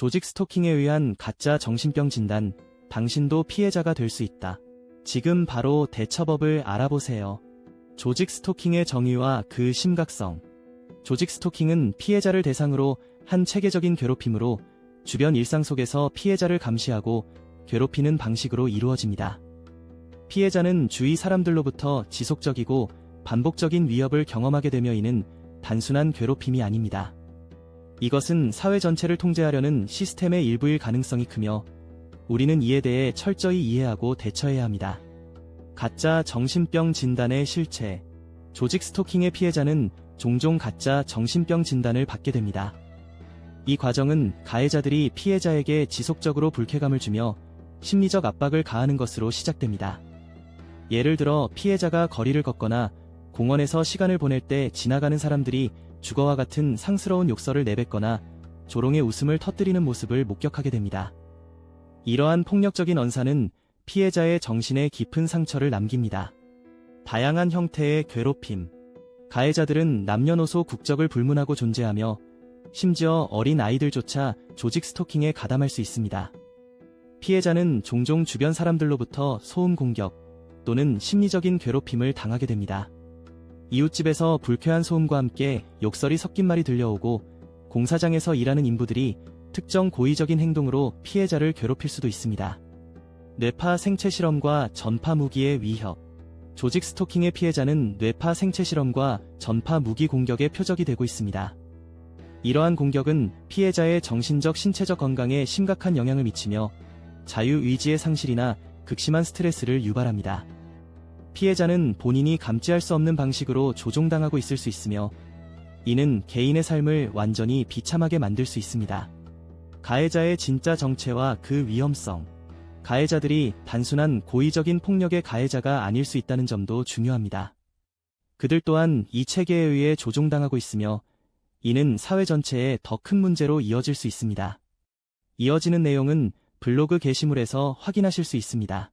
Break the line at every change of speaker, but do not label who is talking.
조직 스토킹에 의한 가짜 정신병 진단, 당신도 피해자가 될 수 있다. 지금 바로 대처법을 알아보세요. 조직 스토킹의 정의와 그 심각성. 조직 스토킹은 피해자를 대상으로 한 체계적인 괴롭힘으로 주변 일상 속에서 피해자를 감시하고 괴롭히는 방식으로 이루어집니다. 피해자는 주위 사람들로부터 지속적이고 반복적인 위협을 경험하게 되며 이는 단순한 괴롭힘이 아닙니다. 이것은 사회 전체를 통제하려는 시스템의 일부일 가능성이 크며 우리는 이에 대해 철저히 이해하고 대처해야 합니다. 가짜 정신병 진단의 실체. 조직 스토킹의 피해자는 종종 가짜 정신병 진단을 받게 됩니다. 이 과정은 가해자들이 피해자에게 지속적으로 불쾌감을 주며 심리적 압박을 가하는 것으로 시작됩니다. 예를 들어 피해자가 거리를 걷거나 공원에서 시간을 보낼 때 지나가는 사람들이 주거와 같은 상스러운 욕설을 내뱉거나 조롱의 웃음을 터뜨리는 모습을 목격하게 됩니다. 이러한 폭력적인 언사는 피해자의 정신에 깊은 상처를 남깁니다. 다양한 형태의 괴롭힘. 가해자들은 남녀노소 국적을 불문하고 존재하며 심지어 어린 아이들조차 조직 스토킹에 가담할 수 있습니다. 피해자는 종종 주변 사람들로부터 소음 공격 또는 심리적인 괴롭힘을 당하게 됩니다. 이웃집에서 불쾌한 소음과 함께 욕설이 섞인 말이 들려오고 공사장에서 일하는 인부들이 특정 고의적인 행동으로 피해자를 괴롭힐 수도 있습니다. 뇌파 생체 실험과 전파 무기의 위협. 조직 스토킹의 피해자는 뇌파 생체 실험과 전파 무기 공격의 표적이 되고 있습니다. 이러한 공격은 피해자의 정신적 신체적 건강에 심각한 영향을 미치며 자유의지의 상실이나 극심한 스트레스를 유발합니다. 피해자는 본인이 감지할 수 없는 방식으로 조종당하고 있을 수 있으며 이는 개인의 삶을 완전히 비참하게 만들 수 있습니다. 가해자의 진짜 정체와 그 위험성. 가해자들이 단순한 고의적인 폭력의 가해자가 아닐 수 있다는 점도 중요합니다. 그들 또한 이 체계에 의해 조종당하고 있으며 이는 사회 전체에 더 큰 문제로 이어질 수 있습니다. 이어지는 내용은 블로그 게시물에서 확인하실 수 있습니다.